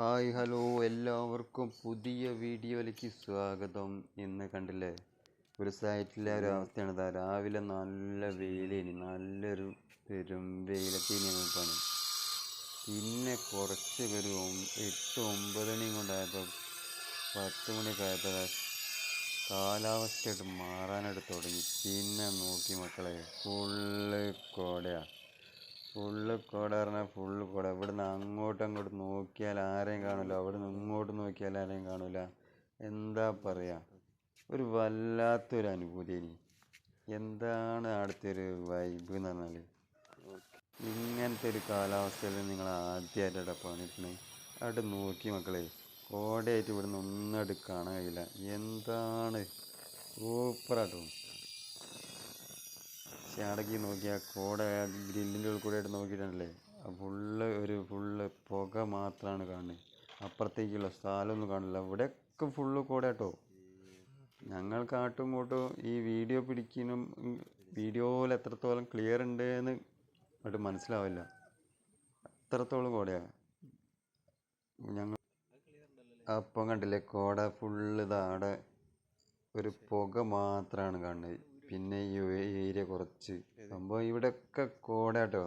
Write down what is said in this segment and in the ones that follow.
Hi hello. എല്ലാവർക്കും പുതിയ വീഡിയോയിലേക്ക് സ്വാഗതം. എന്ന് കണ്ടില്ലേ? ഒരു സൈറ്റിലെ ഒരു അവസ്ഥയാണ്. ഇതാ രാവിലെ നല്ല വെയിലേനി. നല്ലൊരു പെരും വെയിലൊക്കെ ഇനി പിന്നെ കുറച്ച് പേര് എട്ട് ഒമ്പത് മണി കൊണ്ടായപ്പോൾ പത്ത് മണിയൊക്കെ ആയപ്പോൾ കാലാവസ്ഥയായിട്ട് മാറാനായിട്ട് തുടങ്ങി. പിന്നെ നോക്കി മക്കളെ ഫുള്ള് കോടയാണ് ഫുള്ള് കുട പറഞ്ഞാൽ ഫുള്ള് കുട. ഇവിടുന്ന് അങ്ങോട്ടും അങ്ങോട്ട് നോക്കിയാൽ ആരെയും കാണില്ല. അവിടുന്ന് ഇങ്ങോട്ട് നോക്കിയാൽ ആരെയും കാണില്ല. എന്താ പറയുക ഒരു വല്ലാത്തൊരു അനുഭൂതി ഇനി. എന്താണ് അടുത്തൊരു ഒരു വൈബ് എന്ന് പറഞ്ഞാൽ ഇങ്ങനത്തെ ഒരു കാലാവസ്ഥയിൽ നിങ്ങൾ ആദ്യമായിട്ടാണ് പണിയിട്ടണേ അവിടെ നോക്കി മക്കളെ കോടയായിട്ട് ഇവിടുന്ന് ഒന്നും കാണാൻ കഴിയില്ല. എന്താണ്? സൂപ്പറാട്ടോ. അടക്കി നോക്കിയാൽ കോട ഗ്രില്ലിന്റെ ഉള്ളിൽ കൂടെ ആയിട്ട് നോക്കിയിട്ടുണ്ടല്ലേ ഫുള്ള് ഒരു ഫുള്ള് പുക മാത്രമാണ് കാണുന്നത് അപ്പുറത്തേക്കുള്ള സ്ഥലമൊന്നും കാണില്ല. ഇവിടെയൊക്കെ ഫുള്ള് കോട കേട്ടോ ഞങ്ങൾ കാട്ടും ഇങ്ങോട്ടും ഈ വീഡിയോ പിടിക്കാനും വീഡിയോയിൽ എത്രത്തോളം ക്ലിയർ ഉണ്ട് എന്ന് അങ്ങോട്ട് മനസ്സിലാവില്ല. എത്രത്തോളം കോടയാണ് ഞങ്ങൾ അപ്പം കണ്ടില്ലേ? കോട ഫുള്ള് ഇതാടെ ഒരു പുക മാത്രമാണ് കാണുന്നത് പിന്നെ ഈ ഏരിയ കുറച്ച്. സംഭവം ഇവിടെയൊക്കെ കോട കേട്ടോ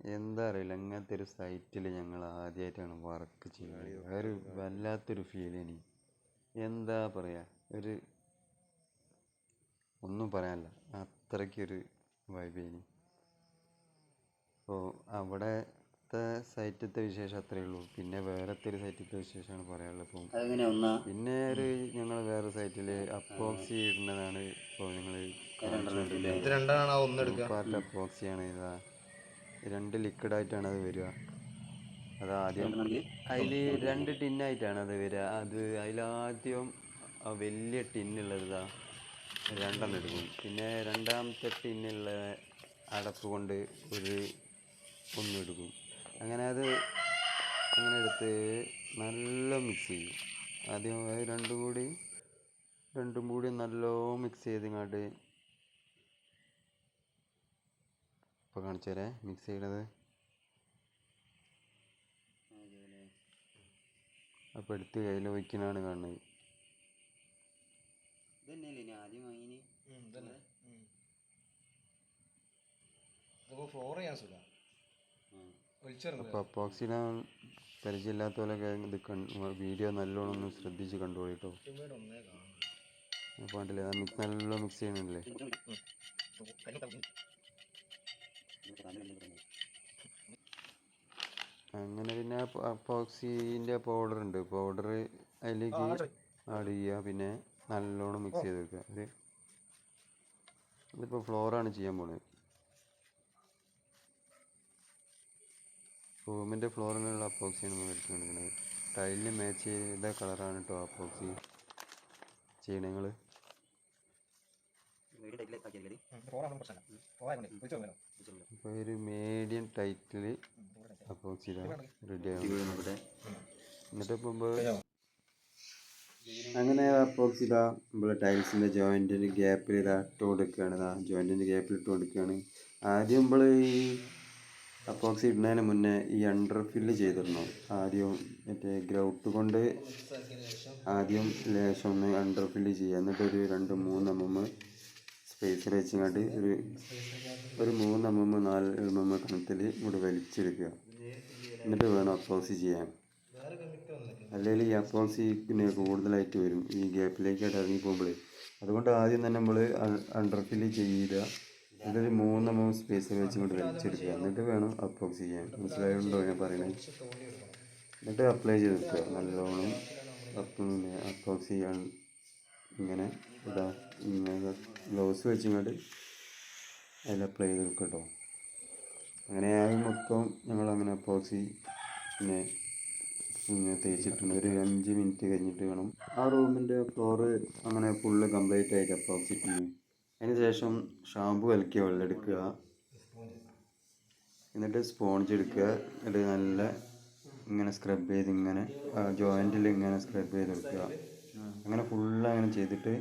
എന്താ അറിയില്ല അങ്ങനത്തെ ഒരു സൈറ്റിൽ ഞങ്ങൾ ആദ്യമായിട്ടാണ് വർക്ക് ചെയ്യുന്നത്. ഒരു വല്ലാത്തൊരു ഇനി എന്താ പറയുക ഒരു ഒന്നും പറയാനില്ല അത്രയ്ക്കൊരു വൈബ് ഇനി അപ്പോൾ അവിടത്തെ സൈറ്റത്തെ വിശേഷം അത്രേ ഉള്ളൂ. പിന്നെ വേറത്തെ ഒരു സൈറ്റത്തെ വിശേഷമാണ് പറയാനുള്ളത് ഇപ്പം. പിന്നെ ഒരു ഞങ്ങൾ വേറെ സൈറ്റിൽ അപ്പോക്സി ഇടുന്നതാണ് ഇപ്പോൾ ഞങ്ങൾ പാർട്ട് അപ്പോക്സിയാണ് ഇതാ. രണ്ട് ലിക്വിഡ് ആയിട്ടാണ് അത് വരിക. അത് ആദ്യം അതിൽ രണ്ട് ടിന്നായിട്ടാണ് അത് വരിക. അത് അതിലാദ്യം ആ വലിയ ടിന്നുള്ളത് ഇതാ. രണ്ടെണ്ണം എടുക്കും. പിന്നെ രണ്ടാമത്തെ ടിന്നുള്ള അടപ്പ് കൊണ്ട് ഒരു ഒന്നെടുക്കും അങ്ങനെ അത് അങ്ങനെ എടുത്ത് നല്ല മിക്സ് ചെയ്യും. ആദ്യം അത് രണ്ടും കൂടി രണ്ടും കൂടി നല്ലോ മിക്സ് ചെയ്തിങ്ങാണ്ട് ഇപ്പോൾ കാണിച്ചു തരാം. മിക്സ് ചെയ്യണത്. അപ്പോൾ എടുത്ത് കയ്യിൽ വയ്ക്കുന്നതാണ് കാണുന്നത്. ഫ്ലോർ ചെയ്യാൻ സുഖം. അപ്പോൾ അപ്പോക്സിഡാൻ പരിചയമില്ലാത്ത പോലെയൊക്കെ ഇത് വീഡിയോ നല്ലോണം ഒന്ന് ശ്രദ്ധിച്ച് കണ്ടോളൂ കേട്ടോ മിക്സ് നല്ല മിക്സ് ചെയ്യണല്ലേ അങ്ങനെ പിന്നെ അപ്പോക്സിന്റെ പൗഡർ ഉണ്ട് പൗഡർ അതിലേക്ക് ആഡ് ചെയ്യുക. പിന്നെ നല്ലോണം മിക്സ് ചെയ്ത് വെക്കുക. ഇത് ഇതിപ്പോൾ ഫ്ലോറാണ് ചെയ്യാൻ പോണത്. റൂമിന്റെ ഫ്ലോറിനുള്ള അപ്പോക്സിയാണ് നമ്മൾ കൊടുക്കുന്നത് ടൈലിന് മാച്ച് ചെയ്ത കളറാണ് കേട്ടോ അപ്പോക്സി. ചെയ്യണ നിങ്ങൾ അപ്പോൾ ഒരു മീഡിയം ടൈറ്റിൽ അപ്പോക്സി റെഡി ആകും ഇവിടെ. എന്നിട്ട് പോകുമ്പോൾ അങ്ങനെ അപ്പോക്സി ഇതാ നമ്മൾ ടൈൽസിന്റെ ജോയിന്റിന്റെ ഗ്യാപ്പിൽ ഇതാ ഇട്ട് കൊടുക്കുകയാണ്. ഇതാ ജോയിന്റിന്റെ ഗ്യാപ്പിൽ ഇട്ട് കൊടുക്കുകയാണ്. ആദ്യം നമ്മൾ ഈ അപ്പോക്സി ഇടുന്നതിന് മുന്നേ ഈ അണ്ടർ ഫില്ല് ചെയ്തിടണം ആദ്യം മറ്റേ ഗ്രൗട്ട് കൊണ്ട് ആദ്യം ലേശം ഒന്ന് അണ്ടർ ഫില്ല് ചെയ്യുക. എന്നിട്ട് ഒരു രണ്ട് മൂന്ന് എം എം സ്പേസർ വെച്ചിങ്ങാട്ട് ഒരു ഒരു മൂന്ന് എം എം നാല് എം എം കണത്തിൽ ഇവിടെ വലിച്ചെടുക്കുക. എന്നിട്ട് വേണം അപ്പോക്സി ചെയ്യാൻ. അല്ലെങ്കിൽ ഈ അപ്പോക്സി പിന്നെ കൂടുതലായിട്ട് വരും. ഈ ഗ്യാപ്പിലേക്കായിട്ട് ഇറങ്ങി പോകുമ്പോൾ അതുകൊണ്ട് ആദ്യം തന്നെ നമ്മൾ അണ്ടർ ഫില്ല് ചെയ്യുക എന്നിട്ടൊരു മൂന്ന് മൂന്ന് സ്പേസിൽ വെച്ച് ഇങ്ങോട്ട് വലിച്ചെടുക്കുക. എന്നിട്ട് വേണം അപ്പോക്സി ചെയ്യാൻ. മനസ്സിലായിട്ടുണ്ടോ ഞാൻ പറയണത് എന്നിട്ട് അപ്ലൈ ചെയ്ത് വെക്കുക നല്ലോണം പിന്നെ ചെയ്യാൻ ഇങ്ങനെ ഇതാ ഇങ്ങനെ ഗ്ലൗസ് വെച്ച് ഇങ്ങോട്ട് അതിൽ അപ്ലൈ ചെയ്ത് വെക്കുക കേട്ടോ അങ്ങനെ ആയി മൊത്തം അപ്പോക്സി പിന്നെ ഇങ്ങനെ തേച്ചിട്ടുണ്ട്. ഒരു അഞ്ച് മിനിറ്റ് കഴിഞ്ഞിട്ട് വേണം. ആ റൂമിന്റെ ഫ്ലോറ് അങ്ങനെ ഫുള്ള് കംപ്ലീറ്റ് ആയിട്ട് അപ്പോക്സി ഇട്ടുണ്ട് അതിന് ശേഷം ഷാമ്പു കലക്കിയ വെള്ളം എടുക്കുക എന്നിട്ട് സ്പോഞ്ച് എടുക്കുക. എന്നിട്ട് നല്ല ഇങ്ങനെ സ്ക്രബ് ചെയ്ത് ഇങ്ങനെ ജോയിന്റിൽ ഇങ്ങനെ സ്ക്രബ് ചെയ്ത് എടുക്കുക. അങ്ങനെ ഫുള്ള് അങ്ങനെ ചെയ്തിട്ട്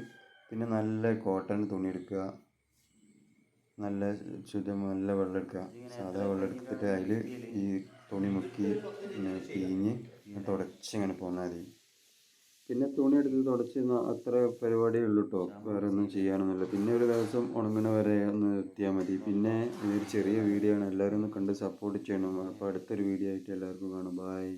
പിന്നെ നല്ല കോട്ടൺ തുണി എടുക്കുക. നല്ല ശുദ്ധം നല്ല വെള്ളം എടുക്കുക. സാധാ വെള്ളം എടുത്തിട്ട് അതിൽ ഈ തുണി മുക്കി ഇങ്ങനെ പിഴിഞ്ഞ് തുടച്ച് ഇങ്ങനെ പോന്നാൽ മതി. പിന്നെ തുണി എടുത്ത് തുടച്ച് അത്ര പരിപാടിയേ ഉള്ളൂ കേട്ടോ വേറെ ഒന്നും ചെയ്യാനൊന്നുമില്ല. പിന്നെ ഒരു ദിവസം ഉണങ്ങണ വരെ ഒന്ന് എത്തിയാൽ മതി. പിന്നെ ഇതൊരു ചെറിയ വീഡിയോ ആണ്. എല്ലാവരും ഒന്ന് കണ്ട് സപ്പോർട്ട് ചെയ്യണം. അപ്പോൾ അടുത്തൊരു വീഡിയോ ആയിട്ട് എല്ലാവർക്കും കാണാം. ബായ്